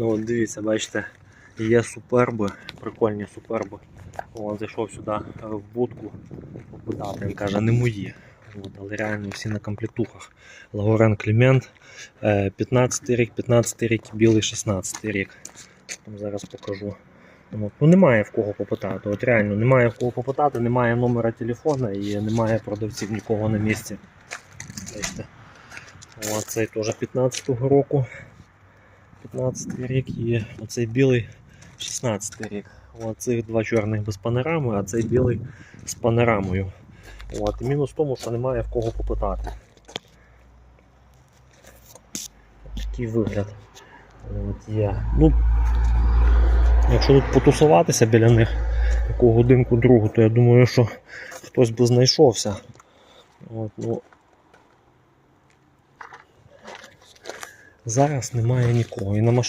Ну от дивіться, бачите, є суперби, прикольні суперби. О, зайшов сюди е, в будку попитати, він каже, не мої. От, але реально всі на комплектухах. Лагорен Клімент, е, 15 рік, 15 рік, білий 16 рік. Там зараз покажу. От. Ну немає в кого попитати. От реально немає в кого попитати, немає номера телефона і немає продавців нікого на місці. Бачите. О, теж 15-го року. 15 рік і оцей білий 16 рік. О, два чорних без панорами, а цей білий з панорамою. От. Мінус в тому, що немає в кого попитати. Такий вигляд От є. Ну, якщо тут потусуватися біля них яку годинку другу, то я думаю, що хтось би знайшовся. От, ну, Зараз немає нікого. І на